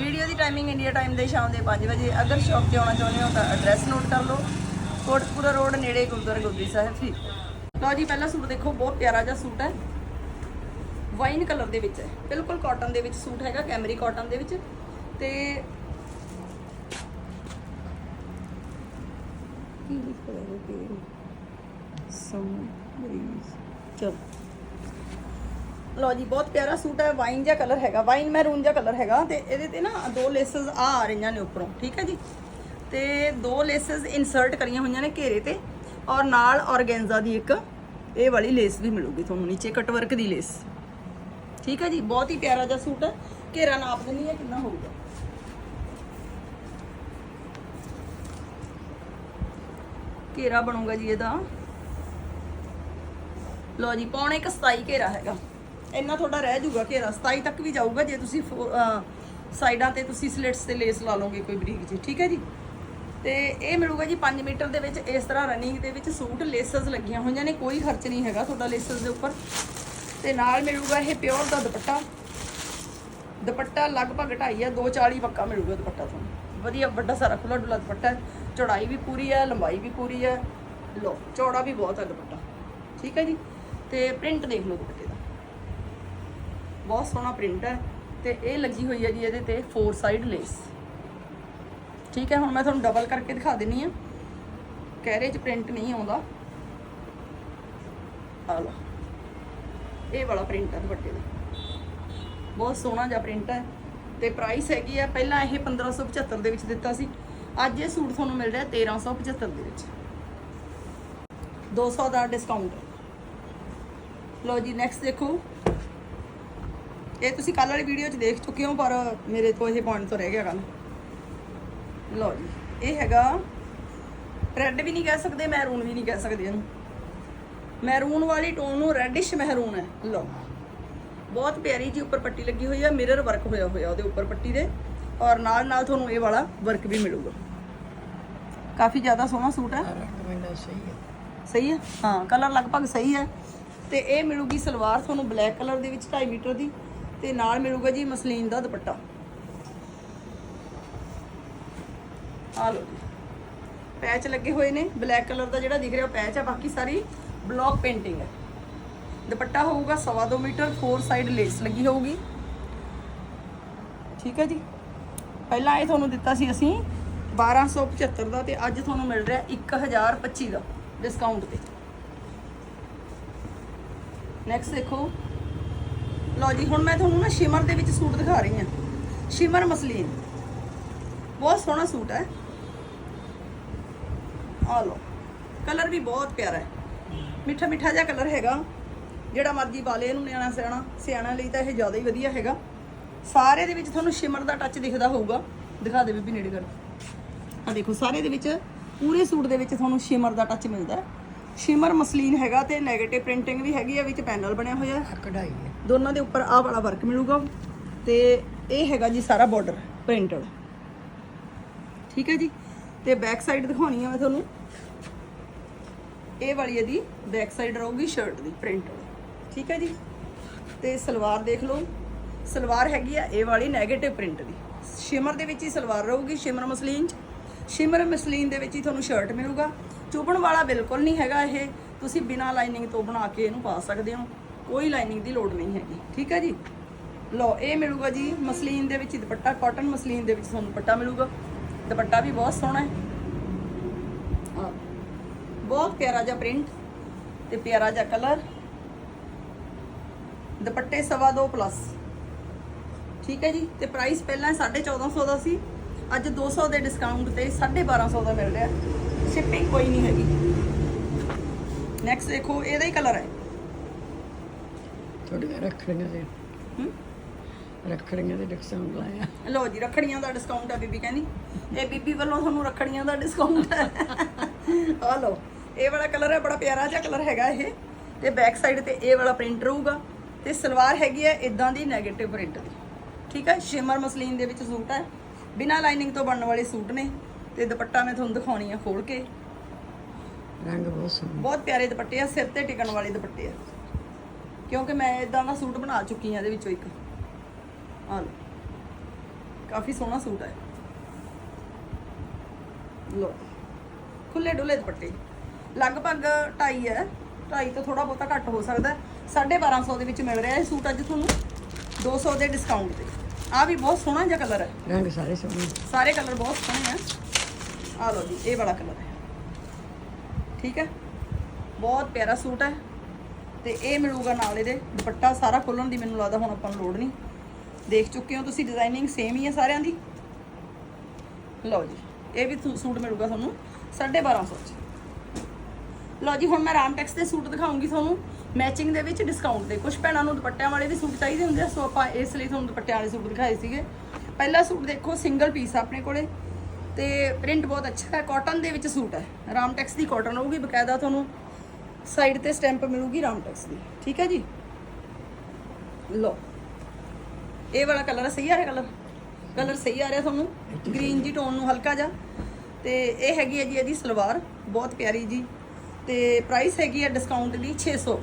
Video ਦੀ timing India time ਦੇ ਸ਼ਾਮ ਦੇ 5 ਵਜੇ। ਅਗਰ ਸ਼ੌਪ ਤੇ ਆਉਣਾ ਚਾਹੁੰਦੇ ਹੋ ਤਾਂ ਐਡਰੈਸ ਨੋਟ ਕਰ ਲਓ। ਕੋਟਪੁਰਾ ਰੋਡ ਨੇੜੇ ਗੁਰਦੁਆਰਾ ਗੋਬੀ ਸਾਹਿਬ ਜੀ ਲਓ ਜੀ, ਪਹਿਲਾ ਸੂਟ ਦੇਖੋ, ਬਹੁਤ ਪਿਆਰਾ ਜਿਹਾ ਸੂਟ ਹੈ। ਵਾਈਨ ਕਲਰ ਦੇ ਵਿੱਚ ਹੈ। ਬਿਲਕੁਲ ਕਾਟਨ ਦੇ ਵਿੱਚ ਸੂਟ ਹੈਗਾ ਕੈਮਰੀ ਕਾਟਨ ਦੇ ਵਿੱਚ। ਤੇ ਕੀ ਲਿਖਿਆ ਹੈ ਕਿ ਸਮਰੀਜ਼ ਚਲ। ਲਓ ਜੀ, ਬਹੁਤ ਪਿਆਰਾ ਸੂਟ ਹੈ ਵਾਈਨ ਜਿਹਾ ਕਲਰ ਹੈਗਾ ਵਾਈਨ ਮੈਰੂਨ ਜਿਹਾ ਕਲਰ ਹੈਗਾ ਤੇ ਇਹਦੇ ਤੇ ਨਾ ਦੋ ਲੇਸਸ ਆ ਆ ਰਹੀਆਂ ਨੇ ਉੱਪਰੋਂ, ਠੀਕ ਹੈ ਜੀ? ਤੇ ਦੋ ਲੇਸਸ ਇਨਸਰਟ ਕਰੀਆਂ ਹੋਈਆਂ ਨੇ ਘੇਰੇ ਤੇ ਔਰ ਨਾਲ ਔਰਗੈਂਜ਼ਾ ਦੀ ਇੱਕ, ਇਹ ਵਾਲੀ ਲੇਸ ਵੀ ਮਿਲੂਗੀ ਤੁਹਾਨੂੰ ਨੀਚੇ ਕਟ ਵਰਕ ਦੀ ਲੇਸ ਠੀਕ ਹੈ ਜੀ? ਬਹੁਤ ਹੀ ਪਿਆਰਾ ਜਿਹਾ ਸੂਟ ਹੈ। ਘੇਰਾ ਨਾਪ ਦਿੰਨੀ ਹੈ, ਕਿੰਨਾ ਹੋਊਗਾ? ਘੇਰਾ ਬਣੂਗਾ ਜੀ ਇਹਦਾ। ਲਓ ਜੀ, ਪੌਣੇ ਇੱਕ 27 ਘੇਰਾ ਹੈਗਾ। ਇੰਨਾ ਤੁਹਾਡਾ ਰਹਿ ਜਾਊਗਾ ਕਿ ਰਸਤਾਈ ਤੱਕ ਵੀ ਜਾਊਗਾ ਜੇ ਤੁਸੀਂ ਫੋ- ਸਾਈਡਾਂ ਤੇ ਤੁਸੀਂ ਸਲਿਟਸ ਤੇ ਲੇਸ ਲਾ ਲਓਗੇ ਕੋਈ ਬਰੀਕ ਜੀ ਠੀਕ ਹੈ ਜੀ? ਤੇ ਇਹ ਮਿਲੂਗਾ ਜੀ 5 ਮੀਟਰ ਦੇ ਵਿੱਚ, ਇਸ ਤਰ੍ਹਾਂ ਰਨਿੰਗ ਦੇ ਵਿੱਚ ਸੂਟ ਲੇਸਸ ਲੱਗੀਆਂ ਹੋਈਆਂ ਨੇ, ਕੋਈ ਖਰਚ ਨਹੀਂ ਹੈਗਾ ਤੁਹਾਡਾ ਲੇਸਸ ਦੇ ਉੱਪਰ। ਤੇ ਨਾਲ ਮਿਲੂਗਾ ਇਹ ਪਿਓਰ ਦਾ ਦੁਪੱਟਾ। ਦੁਪੱਟਾ ਲਗਭਗ 2.5 ਆ 240 ਪੱਕਾ ਮਿਲੂਗਾ ਦੁਪੱਟਾ ਤੁਹਾਨੂੰ। ਵਧੀਆ ਵੱਡਾ ਸਾਰਾ ਖੁੱਲਾ ਡੁੱਲਾ ਦੁਪੱਟਾ ਚੌੜਾਈ ਵੀ ਪੂਰੀ ਹੈ, ਲੰਬਾਈ ਵੀ ਪੂਰੀ ਹੈ। ਲੋ ਚੌੜਾ ਵੀ ਬਹੁਤ ਹੈ ਦੁਪੱਟਾ। ਠੀਕ ਹੈ ਜੀ? ਤੇ ਪ੍ਰਿੰਟ ਦੇਖ ਲਓ ਦੁਪੱਟੇ। ਬਹੁਤ ਸੋਹਣਾ ਪ੍ਰਿੰਟ ਹੈ ਤੇ ਇਹ ਲੱਗੀ ਹੋਈ ਹੈ ਜੀ ਇਹਦੇ ਤੇ ਫੋਰ ਸਾਈਡ ਲੇਸ ਠੀਕ ਹੈ, ਹੁਣ ਮੈਂ ਤੁਹਾਨੂੰ ਡਬਲ ਕਰਕੇ ਦਿਖਾ ਦਿੰਨੀ ਆ ਕਹਿਰੇ 'ਚ ਪ੍ਰਿੰਟ ਨਹੀਂ ਆਉਂਦਾ। ਆ ਲਓ। ਇਹ ਵਾਲਾ ਪ੍ਰਿੰਟ ਹੈ ਦੁਪੱਟੇ ਦਾ। ਬਹੁਤ ਸੋਹਣਾ ਜਿਹਾ ਪ੍ਰਿੰਟ ਹੈ ਤੇ ਪ੍ਰਾਈਸ ਹੈਗੀ ਆ ਪਹਿਲਾਂ ਇਹ 1575 ਦੇ ਵਿੱਚ ਦਿੱਤਾ ਸੀ। ਅੱਜ ਇਹ ਸੂਟ ਤੁਹਾਨੂੰ ਮਿਲ ਰਿਹਾ 1375 ਦੇ ਵਿੱਚ। 200 ਦਾ ਡਿਸਕਾਊਂਟ ਲਓ ਜੀ ਨੈਕਸਟ ਦੇਖੋ। ਇਹ ਤੁਸੀਂ ਕੱਲ ਵਾਲੀ ਵੀਡੀਓ 'ਚ ਦੇਖ ਚੁੱਕੇ ਹੋ ਪਰ ਮੇਰੇ ਤੋਂ ਇਹ ਪੁਆਇੰਟ ਤੋਂ ਰਹਿ ਗਿਆ ਗੱਲ ਲਓ ਜੀ ਇਹ ਹੈਗਾ ਰੈੱਡ ਵੀ ਨਹੀਂ ਕਹਿ ਸਕਦੇ ਮੈਰੂਨ ਵੀ ਨਹੀਂ ਕਹਿ ਸਕਦੇ ਇਹਨੂੰ। ਮੈਰੂਨ ਵਾਲੀ ਟੋਨ ਨੂੰ ਰੈਡਿਸ਼ ਮੈਰੂਨ ਹੈ। ਲਓ ਬਹੁਤ ਪਿਆਰੀ ਜੀ ਉੱਪਰ ਪੱਟੀ ਲੱਗੀ ਹੋਈ ਹੈ ਮਿਰਰ ਵਰਕ ਹੋਇਆ ਹੋਇਆ ਉਹਦੇ ਉੱਪਰ ਪੱਟੀ ਦੇ ਔਰ ਨਾਲ ਨਾਲ ਤੁਹਾਨੂੰ ਇਹ ਵਾਲਾ ਵਰਕ ਵੀ ਮਿਲੂਗਾ। ਕਾਫੀ ਜ਼ਿਆਦਾ ਸੋਹਣਾ ਸੂਟ ਹੈ। ਸਹੀ ਹੈ। ਹਾਂ? ਕਲਰ ਲਗਭਗ ਸਹੀ ਹੈ। ਤੇ ਇਹ ਮਿਲੂਗੀ ਸਲਵਾਰ ਤੁਹਾਨੂੰ ਬਲੈਕ ਕਲਰ ਦੇ ਵਿੱਚ 2.5 ਮੀਟਰ ਦੀ। ਤੇ ਨਾਲ ਮਿਲੂਗਾ ਜੀ ਮਸਲੀਨ ਦਾ ਦੁਪੱਟਾ। ਆ ਲਓ ਪੈਚ ਲੱਗੇ ਹੋਏ ਨੇ, ਬਲੈਕ ਕਲਰ ਦਾ ਜਿਹੜਾ ਦਿਖ ਰਿਹਾ ਉਹ ਪੈਚ ਹੈ ਬਾਕੀ ਸਾਰੀ ਬਲੌਕ ਪੇਂਟਿੰਗ ਹੈ। ਦੁਪੱਟਾ ਹੋਊਗਾ 2.5 ਮੀਟਰ, ਫੋਰ ਸਾਈਡ ਲੇਸ ਲੱਗੀ ਹੋਊਗੀ। ਠੀਕ ਹੈ ਜੀ। ਪਹਿਲਾਂ ਇਹ ਤੁਹਾਨੂੰ ਦਿੱਤਾ ਸੀ ਅਸੀਂ 1275 ਦਾ ਤੇ ਅੱਜ ਤੁਹਾਨੂੰ ਮਿਲ ਰਿਹਾ 1025 ਦਾ ਡਿਸਕਾਊਂਟ ਤੇ। ਨੈਕਸਟ ਦੇਖੋ। ਲਓ ਜੀ, ਹੁਣ ਮੈਂ ਤੁਹਾਨੂੰ ਨਾ ਸ਼ਿਮਰ ਦੇ ਵਿੱਚ ਸੂਟ ਦਿਖਾ ਰਹੀ ਹਾਂ। Shimmer muslin. ਬਹੁਤ ਸੋਹਣਾ ਸੂਟ ਹੈ। ਆ ਲਓ, ਕਲਰ ਵੀ ਬਹੁਤ ਪਿਆਰਾ ਹੈ। ਮਿੱਠਾ ਮਿੱਠਾ ਜਿਹਾ ਕਲਰ ਹੈਗਾ। ਜਿਹੜਾ ਮਰਜ਼ੀ ਪਾ ਲੇ, ਇਹਨੂੰ ਨਿਆਣਾ ਸਿਆਣਾ ਸਿਆਣਾ ਲਈ ਤਾਂ ਇਹ ਜ਼ਿਆਦਾ ਹੀ ਵਧੀਆ ਹੈਗਾ। ਸਾਰੇ ਦੇ ਵਿੱਚ ਤੁਹਾਨੂੰ ਸ਼ਿਮਰ ਦਾ ਟੱਚ ਦਿਖਦਾ ਹੋਊਗਾ। ਦਿਖਾ ਦੇ ਬੀਬੀ ਨੇੜੇ ਕਰ। ਆ ਦੇਖੋ, ਸਾਰੇ ਦੇ ਵਿੱਚ ਪੂਰੇ ਸੂਟ ਦੇ ਵਿੱਚ ਤੁਹਾਨੂੰ ਸ਼ਿਮਰ ਦਾ ਟੱਚ ਮਿਲਦਾ ਹੈ। ਸ਼ਿਮਰ ਮਸਲੀਨ ਹੈਗਾ ਤੇ 네ਗੇਟਿਵ ਪ੍ਰਿੰਟਿੰਗ ਵੀ ਹੈਗੀ ਆ ਵਿੱਚ ਪੈਨਲ ਬਣਿਆ ਹੋਇਆ। ਹੈ ਕਢਾਈ ਹੈ। ਦੋਨਾਂ ਦੇ ਉੱਪਰ ਆਹ ਵਾਲਾ ਵਰਕ ਮਿਲੂਗਾ। ਤੇ ਇਹ ਹੈਗਾ ਜੀ ਸਾਰਾ ਬਾਰਡਰ ਪ੍ਰਿੰਟਡ ਠੀਕ ਹੈ ਜੀ? ਤੇ ਬੈਕ ਸਾਈਡ ਦਿਖਾਉਣੀ ਆ ਮੈਂ ਤੁਹਾਨੂੰ। ਇਹ ਵਾਲੀ ਇਹਦੀ ਬੈਕ ਸਾਈਡ ਰਹੂਗੀ ਸ਼ਰਟ ਦੀ ਪ੍ਰਿੰਟਡ ਠੀਕ ਹੈ ਜੀ? ਤੇ ਸਲਵਾਰ ਦੇਖ ਲਓ। ਸਲਵਾਰ ਹੈਗੀ ਆ ਇਹ ਵਾਲੀ 네ਗੇਟਿਵ ਪ੍ਰਿੰਟ ਦੀ। ਸ਼ਿਮਰ ਦੇ ਵਿੱਚ ਹੀ ਸਲਵਾਰ ਰਹੂਗੀ ਸ਼ਿਮਰ ਮਸਲੀਨ ਚ। ਸ਼ਿਮਰ ਮਸਲੀਨ ਦੇ ਵਿੱਚ ਹੀ ਤੁਹਾਨੂੰ ਸ਼ਰਟ ਮਿਲੂਗਾ। ਚੁਭਣ ਵਾਲਾ ਬਿਲਕੁਲ ਨਹੀਂ ਹੈਗਾ ਇਹ। ਤੁਸੀਂ ਬਿਨਾਂ ਲਾਈਨਿੰਗ ਤੋਂ ਬਣਾ ਕੇ ਇਹਨੂੰ ਪਾ ਸਕਦੇ ਹੋ। ਕੋਈ ਲਾਈਨਿੰਗ ਦੀ ਲੋੜ ਨਹੀਂ ਹੈਗੀ। ਠੀਕ ਹੈ ਜੀ? ਲਓ, ਇਹ ਮਿਲੂਗਾ ਜੀ ਮਸਲੀਨ ਦੇ ਵਿੱਚ ਦੁਪੱਟਾ ਕਾਟਨ ਮਸਲੀਨ ਦੇ ਵਿੱਚ ਤੁਹਾਨੂੰ ਦੁਪੱਟਾ ਮਿਲੂਗਾ। ਦੁਪੱਟਾ ਵੀ ਬਹੁਤ ਸੋਹਣਾ ਹੈ। ਬਹੁਤ ਪਿਆਰਾ ਜਿਹਾ ਪ੍ਰਿੰਟ ਤੇ ਪਿਆਰਾ ਜਿਹਾ ਕਲਰ ਦੁਪੱਟੇ ਸਵਾ ਦੋ ਪਲੱਸ ਠੀਕ ਹੈ ਜੀ? ਤੇ ਪ੍ਰਾਈਸ ਪਹਿਲਾਂ 1450 ਦਾ ਸੀ। ਅੱਜ 200 ਦੇ ਡਿਸਕਾਊਂਟ ਤੇ 1250 ਦਾ ਮਿਲ ਰਿਹਾ। ਸ਼ਿਪਿੰਗ ਕੋਈ ਨਹੀਂ ਹੈਗੀ। ਨੈਕਸਟ ਦੇਖੋ ਇਹਦਾ ਹੀ ਕਲਰ ਹੈ। ਤੁਹਾਡੇ ਰੱਖਣਗੇ ਤੇ ਹਮ? ਰੱਖੜੀਆਂ ਤੇ ਡਿਸਕਾਊਂਟ ਲਾਇਆ। ਲਓ ਜੀ ਰੱਖੜੀਆਂ ਦਾ ਡਿਸਕਾਊਂਟ ਹੈ ਬੀਬੀ ਕਹਿੰਦੀ। ਇਹ ਬੀਬੀ ਵੱਲੋਂ ਤੁਹਾਨੂੰ ਰੱਖੜੀਆਂ ਦਾ ਡਿਸਕਾਊਂਟ ਹੈ। ਆ ਲਓ ਇਹ ਵਾਲਾ ਕਲਰ ਹੈ ਬੜਾ ਪਿਆਰਾ ਜਿਹਾ ਕਲਰ ਹੈਗਾ ਇਹ। ਤੇ ਬੈਕ ਸਾਈਡ ਤੇ ਇਹ ਵਾਲਾ ਪ੍ਰਿੰਟ ਰਹੂਗਾ। ਤੇ ਸਲਵਾਰ ਹੈਗੀ ਹੈ ਇਦਾਂ ਦੀ 네ਗੇਟਿਵ ਪ੍ਰਿੰਟ ਦੀ। ਠੀਕ ਹੈ ਸ਼ਿਮਰ ਮਸਲੀਨ ਦੇ ਵਿੱਚ ਸੂਟ ਹੈ। ਬਿਨਾਂ ਲਾਈਨਿੰਗ ਤੋਂ ਬਣਨ ਵਾਲੇ ਸੂਟ ਨੇ। ਤੇ ਦੁਪੱਟਾ ਮੈਂ ਤੁਹਾਨੂੰ ਦਿਖਾਉਣੀ ਆ ਖੋਲ ਕੇ। ਰੰਗ ਬਹੁਤ ਸੋਹਣਾ। ਬਹੁਤ ਪਿਆਰੇ ਦੁਪੱਟੇ ਆ ਸਿਰ ਤੇ ਟਿਕਣ ਵਾਲੇ ਦੁਪੱਟੇ ਆ। ਕਿਉਂਕਿ ਮੈਂ ਇਦਾਂ ਦਾ ਸੂਟ ਬਣਾ ਚੁੱਕੀ ਹਾਂ ਇਹਦੇ ਵਿੱਚੋਂ ਇੱਕ। ਆ ਲਓ। ਕਾਫੀ ਸੋਹਣਾ ਸੂਟ ਹੈ ਲੋ ਖੁੱਲੇ ਡੁੱਲੇ ਦੁਪੱਟੇ। ਲਗਭਗ 2.5 ਹੈ 2.5 ਤੋਂ ਥੋੜਾ ਬਹੁਤਾ ਘੱਟ ਹੋ ਸਕਦਾ। ਹੈ 1250 ਦੇ ਵਿੱਚ ਮਿਲ ਰਿਹਾ ਇਹ ਸੂਟ ਅੱਜ ਤੁਹਾਨੂੰ। 200 ਦੇ ਡਿਸਕਾਊਂਟ ਤੇ। ਆ ਵੀ ਬਹੁਤ ਸੋਹਣਾ ਜਿਹਾ ਕਲਰ ਹੈ ਰੰਗ ਸਾਰੇ ਸੋਹਣੇ ਸਾਰੇ ਕਲਰ ਬਹੁਤ ਸੋਹਣੇ ਆ। ਆ ਲਓ ਜੀ, ਇਹ ਵਾਲਾ ਕਲਰ ਹੈ। ਠੀਕ ਹੈ? ਬਹੁਤ ਪਿਆਰਾ ਸੂਟ ਹੈ ਤੇ ਇਹ ਮਿਲੂਗਾ ਨਾਲ ਇਹਦੇ। ਦੁਪੱਟਾ ਸਾਰਾ ਖੋਲਣ ਦੀ ਮੈਨੂੰ ਲੱਗਦਾ ਹੁਣ ਆਪਾਂ ਨੂੰ ਲੋੜ ਨਹੀਂ। ਦੇਖ ਚੁੱਕੇ ਹੋ ਤੁਸੀਂ ਡਿਜ਼ਾਈਨਿੰਗ ਸੇਮ ਹੀ ਹੈ ਸਾਰਿਆਂ ਦੀ? ਲਓ ਜੀ, ਇਹ ਵੀ ਸੂਟ ਮਿਲੂਗਾ ਤੁਹਾਨੂੰ 1250 ਚ। ਲਓ ਜੀ, ਹੁਣ ਮੈਂ ਰਾਮਟੈਕਸ ਦੇ ਸੂਟ ਦਿਖਾਉਂਗੀ ਤੁਹਾਨੂੰ। ਮੈਚਿੰਗ ਦੇ ਵਿੱਚ ਡਿਸਕਾਊਂਟ ਦੇ। ਕੁਝ ਭੈਣਾਂ ਨੂੰ ਦੁਪੱਟਿਆਂ ਵਾਲੇ ਵੀ ਸੂਟ ਚਾਹੀਦੇ ਹੁੰਦੇ ਆ, ਸੋ ਆਪਾਂ ਇਸ ਲਈ ਤੁਹਾਨੂੰ ਦੁਪੱਟਿਆਂ ਵਾਲੇ ਸੂਟ ਦਿਖਾਏ ਸੀਗੇ। ਪਹਿਲਾ ਸੂਟ ਦੇਖੋ ਸਿੰਗਲ ਪੀਸ ਆਪਣੇ ਕੋਲੇ। ਤੇ ਪ੍ਰਿੰਟ ਬਹੁਤ ਅੱਛਾ ਹੈ। ਕਾਟਨ ਦੇ ਵਿੱਚ ਸੂਟ ਹੈ। ਰਾਮਟੈਕਸ ਦੀ ਕਾਟਨ ਹੋਊਗੀ, ਬਕਾਇਦਾ ਤੁਹਾਨੂੰ ਸਾਈਡ ਤੇ ਸਟੈਂਪ ਮਿਲੂਗੀ ਰਾਮਟੈਕਸ ਦੀ। ਠੀਕ ਹੈ ਜੀ? ਲਓ। ਇਹ ਵਾਲਾ ਕਲਰ ਸਹੀ ਆ ਰਿਹਾ ਕਲਰ ਕਲਰ ਸਹੀ ਆ ਰਿਹਾ ਤੁਹਾਨੂੰ? ਗ੍ਰੀਨ ਜੀ ਟੋਨ ਨੂੰ ਹਲਕਾ ਜਿਹਾ। ਤੇ ਇਹ ਹੈਗੀ ਹੈ ਜੀ ਇਹਦੀ ਸਲਵਾਰ। ਬਹੁਤ ਪਿਆਰੀ ਜੀ। ਤੇ ਪ੍ਰਾਈਸ ਹੈਗੀ ਹੈ ਡਿਸਕਾਊਂਟ ਦੀ 600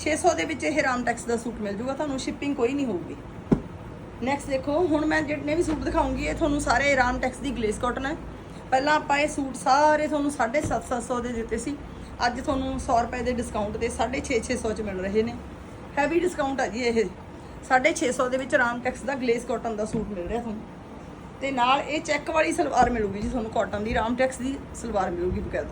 600 ਦੇ ਵਿੱਚ ਇਹ ਰਾਮਟੈਕਸ ਦਾ ਸੂਟ ਮਿਲ ਜੂਗਾ। ਤੁਹਾਨੂੰ ਸ਼ਿਪਿੰਗ ਕੋਈ ਨਹੀਂ ਹੋਊਗੀ। ਨੈਕਸਟ ਦੇਖੋ ਹੁਣ ਮੈਂ ਜਿਹੜੇ ਵੀ ਸੂਟ ਦਿਖਾਉਂਗੀ ਇਹ ਤੁਹਾਨੂੰ ਸਾਰੇ ਰਾਮਟੈਕਸ ਦੀ ਗਲੇਸ ਕਾਟਨ ਹੈ। ਪਹਿਲਾਂ ਆਪਾਂ ਇਹ ਸੂਟ ਸਾਰੇ ਤੁਹਾਨੂੰ 750 ਦੇ ਦਿੱਤੇ ਸੀ। ਅੱਜ ਤੁਹਾਨੂੰ 100 ਰੁਪਏ ਦੇ ਡਿਸਕਾਊਂਟ ਤੇ 650 ਚ ਮਿਲ ਰਹੇ ਨੇ। ਹੈਵੀ ਡਿਸਕਾਊਂਟ ਹੈ ਜੀ ਇਹ। 650 ਦੇ ਵਿੱਚ ਰਾਮਟੈਕਸ ਦਾ ਗਲੇਸ ਕਾਟਨ ਦਾ ਸੂਟ ਮਿਲ ਰਿਹਾ ਤੁਹਾਨੂੰ। ਤੇ ਨਾਲ ਇਹ ਚੈੱਕ ਵਾਲੀ ਸਲਵਾਰ ਮਿਲੂਗੀ ਜੀ ਤੁਹਾਨੂੰ ਕਾਟਨ ਦੀ ਰਾਮਟੈਕਸ ਦੀ ਸਲਵਾਰ ਮਿਲੂਗੀ ਬਕਾਇਦਾ।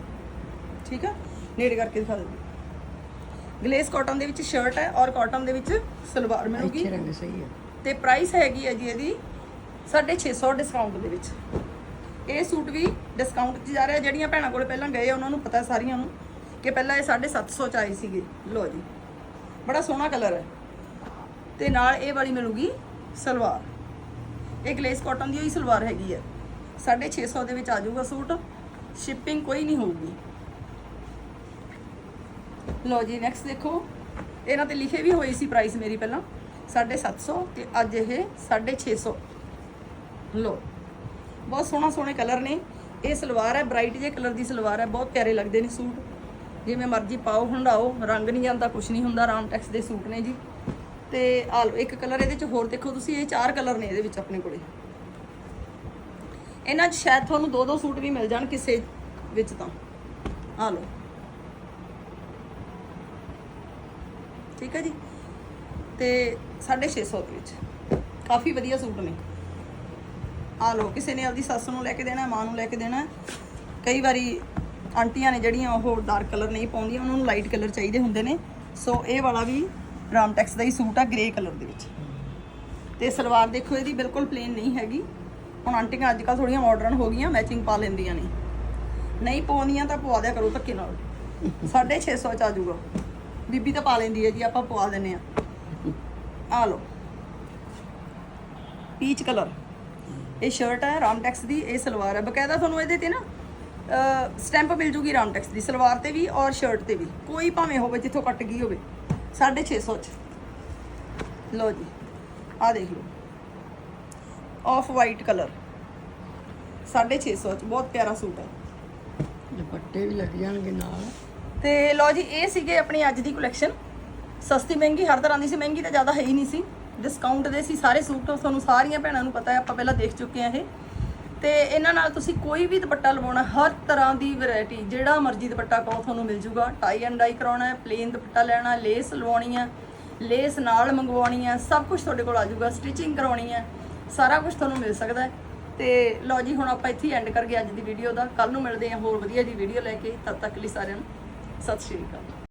ਠੀਕ ਆ? ਨੇੜੇ ਕਰਕੇ ਦਿਖਾ ਦਿੰਦੀ ਗਲੇਸ ਕਾਟਨ ਦੇ ਵਿੱਚ ਸ਼ਰਟ ਹੈ ਔਰ ਕਾਟਨ ਦੇ ਵਿੱਚ ਸਲਵਾਰ ਮਿਲੂਗੀ। ਇੱਥੇ ਰੰਗ ਸਹੀ ਹੈ। ਤੇ ਪ੍ਰਾਈਸ ਹੈਗੀ ਹੈ ਜੀ ਇਹਦੀ 650 ਡਿਸਕਾਊਂਟ ਦੇ ਵਿੱਚ। ਇਹ ਸੂਟ ਵੀ ਡਿਸਕਾਊਂਟ 'ਚ ਜਾ ਰਿਹਾ। ਜਿਹੜੀਆਂ ਭੈਣਾਂ ਕੋਲ ਪਹਿਲਾਂ ਗਏ ਉਹਨਾਂ ਨੂੰ ਪਤਾ ਸਾਰੀਆਂ ਨੂੰ ਕਿ ਪਹਿਲਾਂ ਇਹ 750 ਚ ਆਏ ਸੀਗੇ। ਲੋ ਜੀ, ਬੜਾ ਸੋਹਣਾ ਕਲਰ ਹੈ। ਤੇ ਨਾਲ ਇਹ ਵਾਲੀ ਮਿਲੂਗੀ ਸਲਵਾਰ। ਇਹ ਗਲੇਸ ਕਾਟਨ ਦੀ ਹੋਈ ਸਲਵਾਰ ਹੈਗੀ ਹੈ 650 ਦੇ ਵਿੱਚ ਆ ਜਾਊਗਾ ਸੂਟ। ਸ਼ਿਪਿੰਗ ਕੋਈ ਨਹੀਂ ਹੋਊਗੀ। ਲੋ ਜੀ ਨੈਕਸਟ ਦੇਖੋ। ਇਹਨਾਂ ਤੇ ਲਿਖੇ ਵੀ ਹੋਏ ਸੀ ਪ੍ਰਾਈਸ ਮੇਰੀ ਪਹਿਲਾਂ। 750 ਤੇ ਅੱਜ ਇਹ 650 ਲੋ ਬਹੁਤ ਸੋਹਣਾ ਸੋਹਣੇ ਕਲਰ ਨੇ। ਇਹ ਸਲਵਾਰ ਹੈ, ਬ੍ਰਾਈਟ ਜੇ ਕਲਰ ਦੀ ਸਲਵਾਰ ਹੈ, ਬਹੁਤ ਪਿਆਰੇ ਲੱਗਦੇ ਨੇ ਸੂਟ। ਜਿਵੇਂ ਮਰਜ਼ੀ ਪਾਓ, ਹੰਡਾਓ, ਰੰਗ ਨਹੀਂ ਜਾਂਦਾ ਕੁਝ ਨਹੀਂ ਹੁੰਦਾ ਰਾਮਟੈਕਸ ਦੇ ਸੂਟ ਨੇ ਜੀ। ਤੇ ਆ ਲਓ, ਇੱਕ ਕਲਰ ਇਹਦੇ ਚ ਹੋਰ ਦੇਖੋ ਤੁਸੀਂ, ਇਹ ਚਾਰ ਕਲਰ ਨੇ ਇਹਦੇ ਵਿੱਚ ਆਪਣੇ ਕੋਲੇ। ਇਹਨਾਂ 'ਚ ਸ਼ਾਇਦ ਤੁਹਾਨੂੰ ਦੋ ਦੋ ਸੂਟ ਵੀ ਮਿਲ ਜਾਣ ਕਿਸੇ ਵਿੱਚ ਤਾਂ। ਆ ਲਓ। ਠੀਕ ਹੈ ਜੀ? ਤੇ 650 ਦੇ ਵਿੱਚ। ਕਾਫੀ ਵਧੀਆ ਸੂਟ ਨੇ। ਆ ਲਓ, ਕਿਸੇ ਨੇ ਆਪਦੀ ਸੱਸ ਨੂੰ ਲੈ ਕੇ ਦੇਣਾ, ਮਾਂ ਨੂੰ ਲੈ ਕੇ ਦੇਣਾ। ਕਈ ਵਾਰੀ ਆਂਟੀਆਂ ਨੇ ਜਿਹੜੀਆਂ ਉਹ ਡਾਰਕ ਕਲਰ ਨਹੀਂ ਪਾਉਂਦੀਆਂ, ਉਹਨਾਂ ਨੂੰ ਲਾਈਟ ਕਲਰ ਚਾਹੀਦੇ ਹੁੰਦੇ ਨੇ। ਸੋ ਇਹ ਵਾਲਾ ਵੀ ਰਾਮਟੈਕਸ ਦਾ ਹੀ ਸੂਟ ਆ ਗ੍ਰੇ ਕਲਰ ਦੇ ਵਿੱਚ। ਤੇ ਸਲਵਾਰ ਦੇਖੋ, ਇਹਦੀ ਬਿਲਕੁਲ ਪਲੇਨ ਨਹੀਂ ਹੈਗੀ। ਹੁਣ ਆਂਟੀਆਂ ਅੱਜ ਕੱਲ੍ਹ ਥੋੜੀਆਂ ਮਾਡਰਨ ਹੋ ਗਈਆਂ ਮੈਚਿੰਗ ਪਾ ਲੈਂਦੀਆਂ ਨੇ। ਨਹੀਂ ਪਾਉਂਦੀਆਂ ਤਾਂ ਪਵਾ ਦਿਆ ਕਰੋ ਧੱਕੇ ਨਾਲ। 650 ਚ ਆ ਜਾਊਗਾ। ਬੀਬੀ ਤਾਂ ਪਾ ਲੈਂਦੀ ਹੈ ਜੀ, ਆਪਾਂ ਪਵਾ ਦਿੰਨੇ ਆ ਆ ਲਓ। ਪੀਚ ਕਲਰ ਇਹ ਸ਼ਰਟ ਹੈ ਰਾਮਟੈਕਸ ਦੀ ਇਹ ਸਲਵਾਰ ਹੈ। ਬਕਾਇਦਾ ਤੁਹਾਨੂੰ ਇਹਦੇ ਤੇ ਨਾ ਸਟੈਂਪ ਮਿਲ ਜੂਗੀ ਰਾਮਟੈਕਸ ਦੀ ਸਲਵਾਰ ਤੇ ਵੀ ਔਰ ਸ਼ਰਟ ਤੇ ਵੀ। ਕੋਈ ਭਾਵੇਂ ਹੋਵੇ ਜਿੱਥੋਂ ਕੱਟ ਗਈ ਹੋਵੇ। 650 ਚ। ਲਓ ਜੀ ਆ ਦੇਖ ਲਓ। ਆਫ ਵਾਈਟ ਕਲਰ 650 ਚ ਬਹੁਤ ਪਿਆਰਾ ਸੂਟ ਹੈ। ਦੁਪੱਟੇ ਵੀ ਲੱਗ ਜਾਣਗੇ ਨਾਲ। ਤੇ ਲਓ ਜੀ ਇਹ ਸੀਗੇ ਆਪਣੀ ਅੱਜ ਦੀ ਕਲੈਕਸ਼ਨ ਸਸਤੀ ਮਹਿੰਗੀ ਹਰ ਤਰ੍ਹਾਂ ਦੀ ਸੀ, ਮਹਿੰਗੀ ਤਾਂ ਜ਼ਿਆਦਾ ਹੈ ਹੀ ਨਹੀਂ ਸੀ। ਡਿਸਕਾਊਂਟ ਦੇ ਸੀ ਸਾਰੇ ਸੂਟ, ਤੁਹਾਨੂੰ ਸਾਰੀਆਂ ਭੈਣਾਂ ਨੂੰ ਪਤਾ ਹੈ, ਆਪਾਂ ਪਹਿਲਾਂ ਦੇਖ ਚੁੱਕੇ ਆ ਇਹ। ਤੇ ਇਹਨਾਂ ਨਾਲ ਤੁਸੀਂ ਕੋਈ ਵੀ ਦੁਪੱਟਾ ਲਵਾਉਣਾ, ਹਰ ਤਰ੍ਹਾਂ ਦੀ ਵੈਰਾਈਟੀ ਜਿਹੜਾ ਮਰਜ਼ੀ ਦੁਪੱਟਾ ਕਹੋ ਤੁਹਾਨੂੰ ਮਿਲ ਜੂਗਾ। ਟਾਈ ਐਂਡ ਡਾਈ ਕਰਾਉਣਾ ਹੈ ਪਲੇਨ ਦੁਪੱਟਾ ਲੈਣਾ ਲੇਸ ਲਵਾਉਣੀ ਹੈ ਲੇਸ ਨਾਲ ਮੰਗਵਾਉਣੀ ਹੈ, ਸਭ ਕੁਝ ਤੁਹਾਡੇ ਕੋਲ ਆ ਜਾਊਗਾ ਸਟਿਚਿੰਗ ਕਰਾਉਣੀ ਹੈ, ਸਾਰਾ ਕੁਝ ਤੁਹਾਨੂੰ ਮਿਲ ਸਕਦਾ ਹੈ। ਤੇ ਲਓ ਜੀ, ਹੁਣ ਆਪਾਂ ਇੱਥੇ ਐਂਡ ਕਰ ਗਏ ਅੱਜ ਦੀ ਵੀਡੀਓ ਦਾ। ਕੱਲ ਨੂੰ ਮਿਲਦੇ ਹਾਂ ਹੋਰ ਵਧੀਆ ਜੀ ਵੀਡੀਓ ਲੈ ਕੇ। ਤਦ ਤੱਕ ਲਈ ਸਾਰਿਆਂ ਨੂੰ, ਸਤਿ ਸ਼੍ਰੀ ਅਕਾਲ।